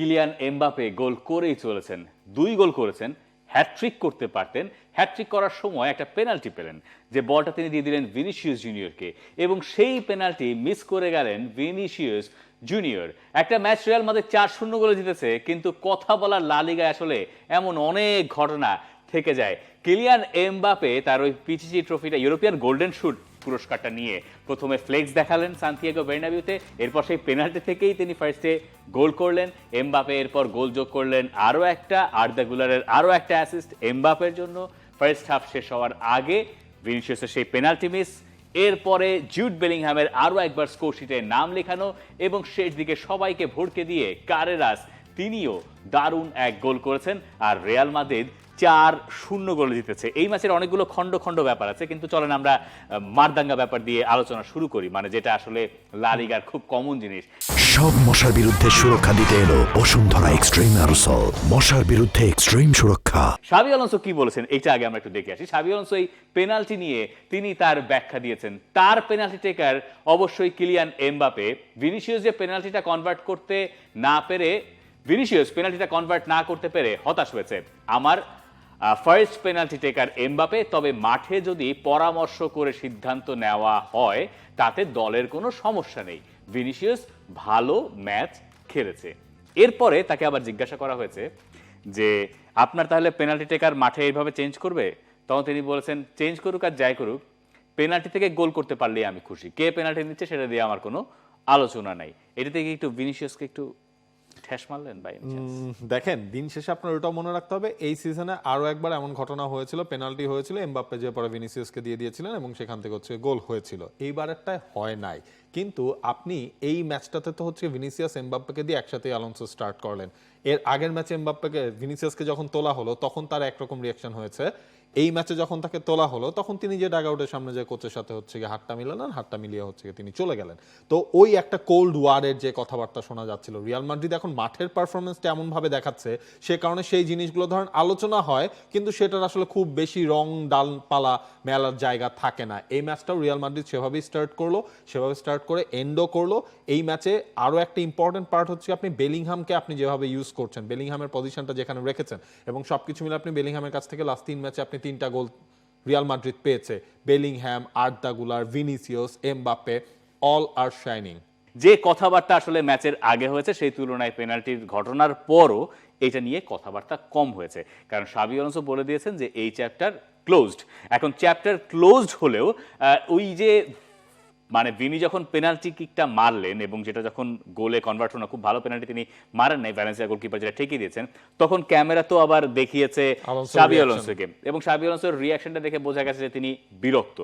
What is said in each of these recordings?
Kylian Mbappe গোল করেই চলেছেন, দুই গোল করেছেন হ্যাট্রিক করতে পারতেন। হ্যাট্রিক করার সময় একটা পেনাল্টি পেলেন, যে বলটা তিনি দিয়ে দিলেন ভিনিসিয়াস জুনিয়রকে এবং সেই পেনাল্টি মিস করে গেলেন ভিনিসিয়াস জুনিয়র একটা ম্যাচ রিয়াল মাদের চার শূন্য গোলে জিতেছে, কিন্তু কথা বলার লালিগায় আসলে এমন অনেক ঘটনা থেকে যায়। কিলিয়ান এমবাপে তার ওই পিচিচি ট্রফিটা ইউরোপিয়ান গোল্ডেন শুট পুরস্কারটা নিয়ে প্রথমে ফ্লেক্স দেখালেন সান্তিয়াগো বের্নাবিউতে, এরপর সেই পেনাল্টি থেকেই তিনি ফার্স্টে গোল করলেন। এমবাপে এরপর গোল যোগ করলেন আরও একটা আর্দা গুলারের আরও একটা অ্যাসিস্ট এমবাপের জন্য। ফার্স্ট হাফ শেষ হওয়ার আগে ভিনিসিয়াসের সেই পেনাল্টি মিস এরপরে জুড বেলিংহামের আরও একবার স্কোরশিটে নাম লেখানো এবং শেষ দিকে সবাইকে ভড়কে দিয়ে কারেরাস তিনিও দারুণ এক গোল করেছেন। আর রিয়াল মাদ্রিদ চার শূন্য গোলে জিতেছে। এই ম্যাচের অনেকগুলো খণ্ড খণ্ড ব্যাপার আছে কিন্তু চলেন আমরা মারদাঙ্গা ব্যাপার দিয়ে আলোচনা শুরু করি। মানে যেটা আসলে লালিগার খুব কমন জিনিস। সব মশার বিরুদ্ধে সুরক্ষা দিতে এলো বসুন্ধরা এক্সট্রিম অ্যারোসল। মশার বিরুদ্ধে এক্সট্রিম সুরক্ষা। সাবি আলোনসো কি বলেছেন? এইটা আগে আমরা একটু দেখে আসি। সাবি আলোনসো এই পেনাল্টি নিয়ে তিনি তার ব্যাখ্যা দিয়েছেন। তার পেনাল্টি টেকার অবশ্যই কিলিয়ান এমবাপে। ভিনিসিয়াস যে পেনাল্টিটা কনভার্ট করতে না পেরে ভিনিসিয়াস পেনাল্টিটা কনভার্ট না করতে পেরে হতাশ হয়েছে। আমার ফার্স্ট পেনাল্টি টেকার এমবাপে তবে মাঠে যদি পরামর্শ করে সিদ্ধান্ত নেওয়া হয়, তাতে দলের কোনো সমস্যা নেই। ভিনিসিয়াস ভালো ম্যাচ খেলেছে। এরপরে তাকে আবার জিজ্ঞাসা করা হয়েছে যে, আপনার তাহলে পেনাল্টি টেকার মাঠে এইভাবে চেঞ্জ করবে? তখন তিনি বলেছেন চেঞ্জ করুক আর যাই করুক পেনাল্টি থেকে গোল করতে পারলেই আমি খুশি। কে পেনাল্টি নিচ্ছে সেটা দিয়ে আমার কোনো আলোচনা নাই। এটা থেকে একটু ভিনিসিয়াসকে একটু ঠেস মারলেন উম, দেখেন দিন শেষে আপনার ওটাও মনে রাখতে হবে এই সিজনে আরও একবার এমন ঘটনা হয়েছিল পেনাল্টি হয়েছিল এমবাপ্পে যে পরে ভিনিসিয়াসকে দিয়ে দিয়েছিলেন এবং সেখান থেকে হচ্ছে গোল হয়েছিল। এইবারেরটায় হয় নাই। কিন্তু আপনি এই ম্যাচটাতে তো হচ্ছে ভিনিসিয়াস এমবাপ্পেকে দিয়ে একসাথে আলোনসো স্টার্ট করলেন। এর আগের ম্যাচে এমবাপ্পেকে ভিনিসিয়াসকে যখন তোলা হলো তখন তার একরকম রিয়াকশন হয়েছে। এই ম্যাচে যখন তাকে তোলা হলো, তখন তিনি যে ডাগ আউটের সামনে যে কোচের সাথে হচ্ছে গিয়ে হাতটা মিলালেন, হাতটা মিলিয়ে হচ্ছে গিয়ে তিনি চলে গেলেন। তো ওই একটা কোল্ড ওয়ারের যে কথাবার্তা শোনা যাচ্ছিল রিয়াল মাদ্রিদ এখন মাঠের পারফরমেন্সটা এমন ভাবে দেখাচ্ছে, সে কারণে সেই জিনিসগুলো ধরেন আলোচনা হয়, কিন্তু সেটার আসলে খুব বেশি রং ডালপালা মেলার জায়গা থাকে না। এই ম্যাচটাও রিয়াল মাদ্রিদ সেভাবেই স্টার্ট করল, সেভাবে স্টার্ট করে এন্ডও করল। এই ম্যাচে আরও একটা ইম্পর্টেন্ট পার্ট হচ্ছে আপনি বেলিংহামকে আপনি যেভাবে ইউজ করছেন বেলিংহামের পজিশনটা যেখানে রেখেছেন, এবং সব কিছু মিলে আপনি বেলিংহামের কাছ থেকে লাস্ট তিন ম্যাচে আপনি তিনটা গোল রিয়াল মাদ্রিদ পেয়েছে। Bellingham Arda Guler, Vinicius, Mbappe all are shining যে কথাবার্তা আসলে ম্যাচের আগে হয়েছে, সেই তুলনায় পেনাল্টির ঘটনার পরও এটা নিয়ে কথাবার্তা কম হয়েছে। কারণ সাবি অলonso বলে দিয়েছেন যে, এই চ্যাপ্টার ক্লোজড এখন চ্যাপ্টার ক্লোজড হলেও ওই যে মানে বিনি যখন পেনাল্টি কিকটা মারলেন এবং যেটা যখন গোলে কনভার্ট হলো খুব ভালো পেনাল্টি তিনি মারেন নাই ভ্যালেন্সিয়া গোলকিপার যেটা ঠেকিয়ে দিয়েছেন তখন ক্যামেরা তো আবার দেখিয়েছে সাবি reaction। এবং সাবি অলonsoর রিয়াকশনটা দেখে বোঝা গেছে যে তিনি বিরক্ত।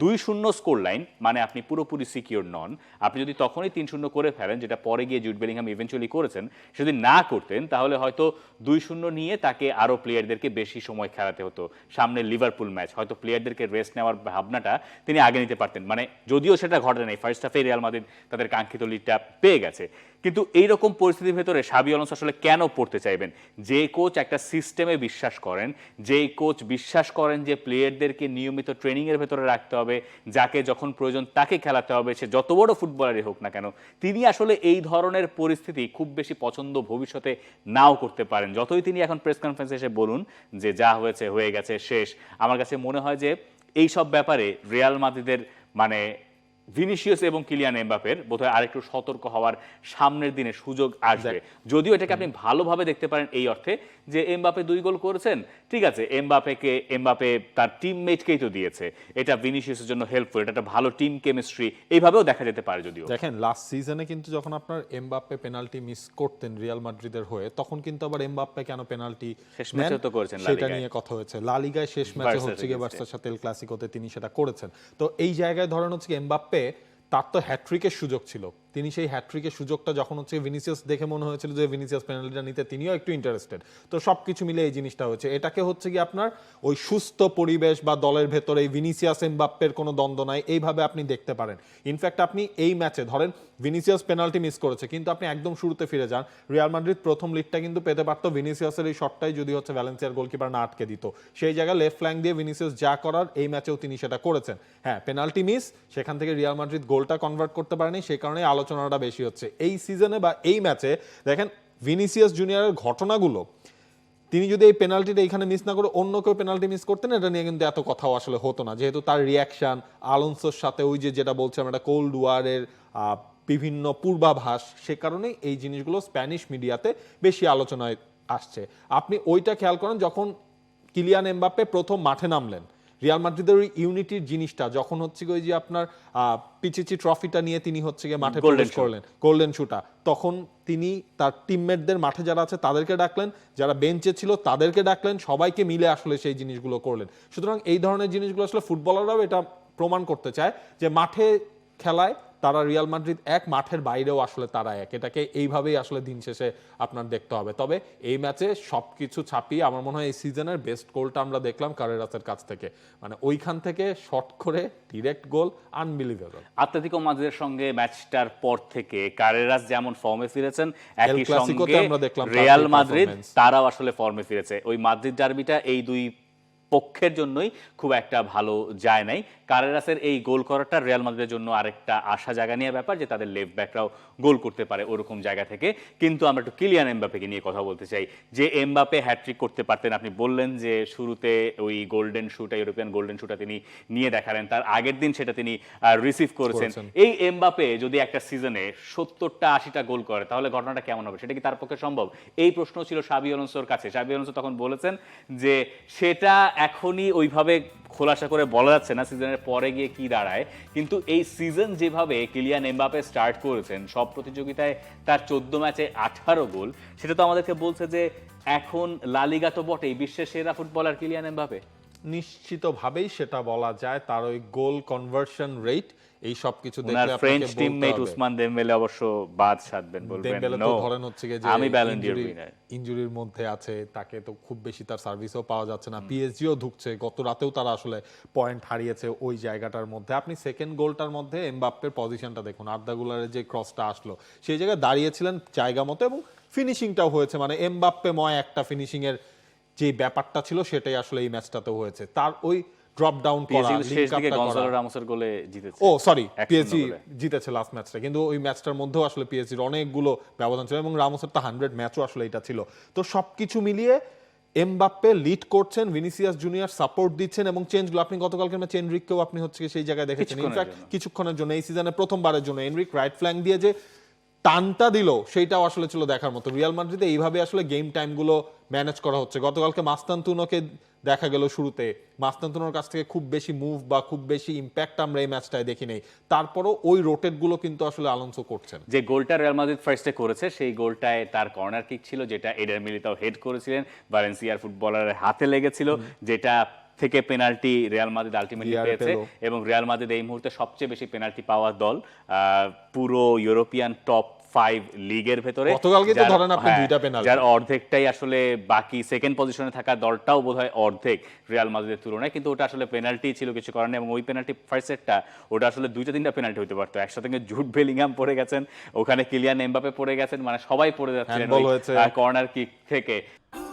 দুই শূন্য স্কোর লাইন মানে আপনি পুরোপুরি সিকিউর নন। আপনি যদি তখনই তিন শূন্য করে ফেলেন যেটা পরে গিয়ে জুট বেলিংহাম ইভেন্চুয়ালি করেছেন যদি না করতেন তাহলে হয়তো দুই শূন্য নিয়ে তাকে আরও প্লেয়ারদেরকে বেশি সময় খেলাতে হতো। সামনে লিভারপুল ম্যাচ হয়তো প্লেয়ারদেরকে রেস্ট নেওয়ার ভাবনাটা তিনি আগে নিতে পারতেন। মানে যদিও সেটা ঘটে নাই। ফার্স্ট হাফে রিয়াল মাদ্রিদ তাদের কাঙ্ক্ষিত লিডটা পেয়ে গেছে। কিন্তু এইরকম পরিস্থিতির ভেতরে সাবি অলonso আসলে কেন পড়তে চাইবেন? যে কোচ একটা সিস্টেমে বিশ্বাস করেন যেই কোচ বিশ্বাস করেন যে প্লেয়ারদেরকে নিয়মিত ট্রেনিংয়ের ভেতরে রাখতে হবে, যাকে যখন প্রয়োজন তাকে খেলাতে হবে, সে যত বড় ফুটবলারই হোক না কেন, তিনি আসলে এই ধরনের পরিস্থিতি খুব বেশি পছন্দ ভবিষ্যতে নাও করতে পারেন। যতই তিনি এখন প্রেস কনফারেন্সে এসে বলুন যে, যা হয়েছে, হয়ে গেছে, শেষ। আমার কাছে মনে হয় যে এই সব ব্যাপারে রিয়াল মাদ্রিদের মানে ভিনিসিয়াস এবং কিলিয়ান এমবাপের বোধহয় আরেকটু সতর্ক হওয়ার সামনের দিনে সুযোগ আসবে। যদিও এটাকে আপনি ভালোভাবে দেখতে পারেন এই অর্থে যে এমবাপে দুই গোল করেছেন ঠিক আছে এমবাপেকে এমবাপে তার টিমমেটকেই তো দিয়েছে। এটা ভিনিসিয়াসের জন্য হেল্পফুল এটা একটা ভালো টিম কেমিস্ট্রি এইভাবেও দেখা যেতে পারে যদিও। দেখেন লাস্ট সিজনে কিন্তু যখন আপনার এমবাপ্পে পেনাল্টি মিস করতেন রিয়াল মাদ্রিদের হয়ে তখন কিন্তু আবার এমবাপ্পে কেন পেনাল্টি শেষ ম্যাচেও তো করেছেন সেটা নিয়ে কথা হয়েছে। লা লিগায় শেষ ম্যাচে হচ্ছে গিয়ে বার্সার সাথে এল ক্লাসিকোতে তিনি সেটা করেছেন। তো এই জায়গায় ধরেন হচ্ছে কি এমবাপ্পে তার তো হ্যাট্রিকের সুযোগ ছিল। তিনি সেই হ্যাট্রিকের সুযোগটা যখন হচ্ছে ভিনিসিয়াস দেখে মনে হয়েছিল যে ভিনিসিয়াস পেনাল্টিটা নিতে তিনিও একটু ইন্টারেস্টেড তো সবকিছু মিলে এই জিনিসটা হচ্ছে এটাকে হচ্ছে কি আপনার ওই সুস্থ পরিবেশ বা দলের ভেতরে এই ভিনিসিয়াস এমবাপ্পের কোনো দ্বন্দ্ব নাই, এইভাবে আপনি দেখতে পারেন। ইনফ্যাক্ট আপনি এই ম্যাচে ধরেন ভিনিসিয়াস পেনাল্টি মিস করেছে, কিন্তু আপনি একদম শুরুতে ফিরে যান। রিয়াল মাদ্রিদ প্রথম লিডটা কিন্তু পেতে পারতো ভিনিসিয়াসের এই শটটাই যদি হচ্ছে ভ্যালেন্সিয়ার গোলকিপার না আটকে দিত। সেই জায়গায় লেফট ফ্ল্যাঙ্ক দিয়ে ভিনিসিয়াস যা করার, এই ম্যাচেও তিনি সেটা করেছেন। হ্যাঁ পেনাল্টি মিস সেখান থেকে রিয়াল মাদ্রিদ গোলটা কনভার্ট করতে পারেনি, সেই কারণে আলোচনাটা বেশি হচ্ছে। এই সিজনে বা এই ম্যাচে দেখেন ভিনিসিয়াস জুনিয়রের ঘটনাগুলো, তিনি যদি এই পেনাল্টিটা এখানে মিস না করে অন্য কেউ পেনাল্টি মিস করতেন, এটা নিয়ে কিন্তু এত কথাও আসলে হতো না। যেহেতু তার রিয়াকশন আলোনসোর সাথে ওই যে যেটা বলছিলাম, একটা কোল্ড ওয়ারের বিভিন্ন পূর্বাভাস, সে কারণেই এই জিনিসগুলো স্প্যানিশ মিডিয়াতে বেশি আলোচনায় আসছে। আপনি ওইটা খেয়াল করেন, যখন কিলিয়ান এমবাপ্পে প্রথম মাঠে নামলেন রিয়াল মাদ্রিদের ওই ইউনিটির জিনিসটা যখন হচ্ছে গিয়ে ওই যে আপনার পিচিচি ট্রফিটা নিয়ে তিনি হচ্ছে গিয়ে মাঠে প্রবেশ করলেন গোল্ডেন শুটা তখন তিনি তার টিমমেটদের মাঠে যারা আছে তাদেরকে ডাকলেন যারা বেঞ্চে ছিল তাদেরকে ডাকলেন সবাইকে মিলে আসলে সেই জিনিসগুলো করলেন। সুতরাং এই ধরনের জিনিসগুলো আসলে ফুটবলাররাও এটা প্রমাণ করতে চায় যে মাঠে খেলায় তারা রিয়াল মাদ্রিদ এক মাঠের বাইরেও আসলে তারা এক। এটাকে এইভাবেই আসলে দিন শেষে আপনার দেখতে হবে। তবে এই ম্যাচে সবকিছু ছাপিয়ে আমার মনে হয় এই সিজনের বেস্ট গোলটা আমরা দেখলাম কারেরাসের কাছ থেকে। মানে ওইখান থেকে শর্ট করে ডিরেক্ট গোল আনবিলিভেবল আত্লেতিকো মাদ্রিদের সঙ্গে ম্যাচটার পর থেকে কারেরাস যেমন ফর্মে ফিরেছেন একই সঙ্গে আমরা দেখলাম রিয়াল মাদ্রিদ তারাও আসলে ফর্মে ফিরেছে। ওই মাদ্রিদ ডার্বিটা এই দুই পক্ষের জন্যই খুব একটা ভালো যায় নাই। কারেরাসের এই গোল করাটা রিয়াল মাদ্রিদের জন্য আরেকটা আশা জায়গা নিয়ে ব্যাপার যে তাদের লেফট ব্যাকরাও গোল করতে পারে ওরকম জায়গা থেকে। কিন্তু আমরা একটু কিলিয়ান এমবাপেকে নিয়ে কথা বলতে চাই। যে এমবাপে হ্যাট্রিক করতে পারতেন আপনি বললেন যে শুরুতে ওই গোল্ডেন শুটা ইউরোপিয়ান গোল্ডেন শুটা তিনি নিয়ে দেখালেন তার আগের দিন সেটা তিনি রিসিভ করেছেন। এই এমবাপে যদি একটা সিজনে সত্তরটা আশিটা গোল করে তাহলে ঘটনাটা কেমন হবে? সেটা কি তার পক্ষে সম্ভব? এই প্রশ্ন ছিল সাবি অলonsoর কাছে। সাবি অলonso তখন বলেছেন যে সেটা এখনই ওইভাবে খোলাসা করে বলা যাচ্ছে না সিজনের পরে গিয়ে কি দাঁড়ায়। কিন্তু এই সিজন যেভাবে কিলিয়ান এমবাপে স্টার্ট করেছেন, সব প্রতিযোগিতায় তার চোদ্দ ম্যাচে আঠারো গোল, সেটা তো আমাদেরকে বলছে যে এখন লালিগা তো বটেই, বিশ্বের সেরা ফুটবলার কিলিয়ান এমবাপে। নিশ্চিতভাবেই সেটা বলা যায়, তার ওই গোল কনভার্সন রেট এই সব কিছু ওনার দেখলে ফ্রেঞ্চ আপনাকে টিমমেট উসমান দেমবেলে অবশ্য বাদ সাধবেন বলবেন দেমবেলে তো ধরেন হচ্ছে যে আমি ব্যালেন্ডিয়ার উইনার ইনজুরির মধ্যে আছে তাকে তো খুব বেশি তার সার্ভিসও পাওয়া যাচ্ছে না। পিএসজিও ঢুকছে গত রাতেও তারা আসলে পয়েন্ট হারিয়েছে ওই জায়গাটার মধ্যে। আপনি সেকেন্ড গোলটার মধ্যে এমবাপ্পের পজিশনটা দেখুন আর্দাগুলারের যে ক্রসটা আসলো সেই জায়গায় দাঁড়িয়েছিলেন জায়গা মতো এবং ফিনিশিংটাও হয়েছে। মানে এমবাপ্পে ময় একটা ফিনিশিং এর যে ব্যাপারটা ছিল সেটাই আসলে এই ম্যাচটাতেও হয়েছে। তার ওই ড্রপ ডাউন করা শেষ দিকে up টা করা। গনসালো রামোসের গোলে জিতেছে। ও সরি পিএসজি জিতেছে লাস্ট ম্যাচটা কিন্তু ওই ম্যাচটার মধ্যেও আসলে পিএসজির অনেকগুলো ব্যবধান ছিল এবং রামোসের তো হান্ড্রেড ম্যাচও আসলে এটা ছিল। তো সবকিছু মিলিয়ে এমবাপ্পে লিড করছেন ভিনিসিয়াস জুনিয়র সাপোর্ট দিচ্ছেন এবং চেঞ্জগুলো আপনি গতকালকে ম্যাচে এনরিককেও আপনি হচ্ছে সেই জায়গায় দেখেছেন। কিছুক্ষণের ইনফ্যাক্ট জন্য। কিছুক্ষণের জন্য এই সিজনে প্রথমবারের জন্য এনরিক রাইট ফ্ল্যাঙ্ক দিয়ে যে টানটা দিল সেইটাও আসলে ছিল দেখার মতো। রিয়াল মাদ্রিদে এইভাবে আসলে গেম টাইমগুলো ম্যানেজ করা হচ্ছে। গতকালকে মাস্তান্তুনোকে দেখা গেল শুরুতে। মাস্তান্তুনোর কাছ থেকে খুব বেশি মুভ বা খুব বেশি ইম্প্যাক্ট আমরা এই ম্যাচটায় দেখি নেই। তারপরও ওই রোটেটগুলো কিন্তু আসলে আলোনসো করছেন। যে গোলটা রিয়াল মাদ্রিদ ফার্স্টে করেছে সেই গোলটায় তার কর্নার কিক ছিল যেটা এডার মিলিতাও হেড করেছিলেন। ভালেন্সিয়ার ফুটবলারের হাতে লেগেছিল যেটা থেকে পেনাল্টি রিয়াল মাদ্রিদ আলটিমেটলি পেয়েছে এবং রিয়াল মাদ্রিদ এই মুহূর্তে সবচেয়ে বেশি পেনাল্টি পাওয়া দল পুরো ইউরোপিয়ান টপ ফাইভ লিগের ভেতরে গতকালকেই তো যার- ধরেন আপনি হ্যাঁ, দুইটা। যার অর্ধেকটাই আসলে বাকি সেকেন্ড পজিশনে থাকা দলটাও বোধহয় অর্ধেক রিয়াল মাদ্রিদের তুলনায় কিন্তু ওটা আসলে পেনাল্টি ছিল কিছু কারণে এবং ওই পেনাল্টি ফার্স্ট সেটটা ওটা আসলে দুইটা তিনটা পেনাল্টি হতে পারতো একসাথে জুট বেলিংহাম পড়ে গেছেন ওখানে কিলিয়ান এমবাপে পড়ে গেছেন মানে সবাই পড়ে হয়েছে। কর্নার কিক থেকে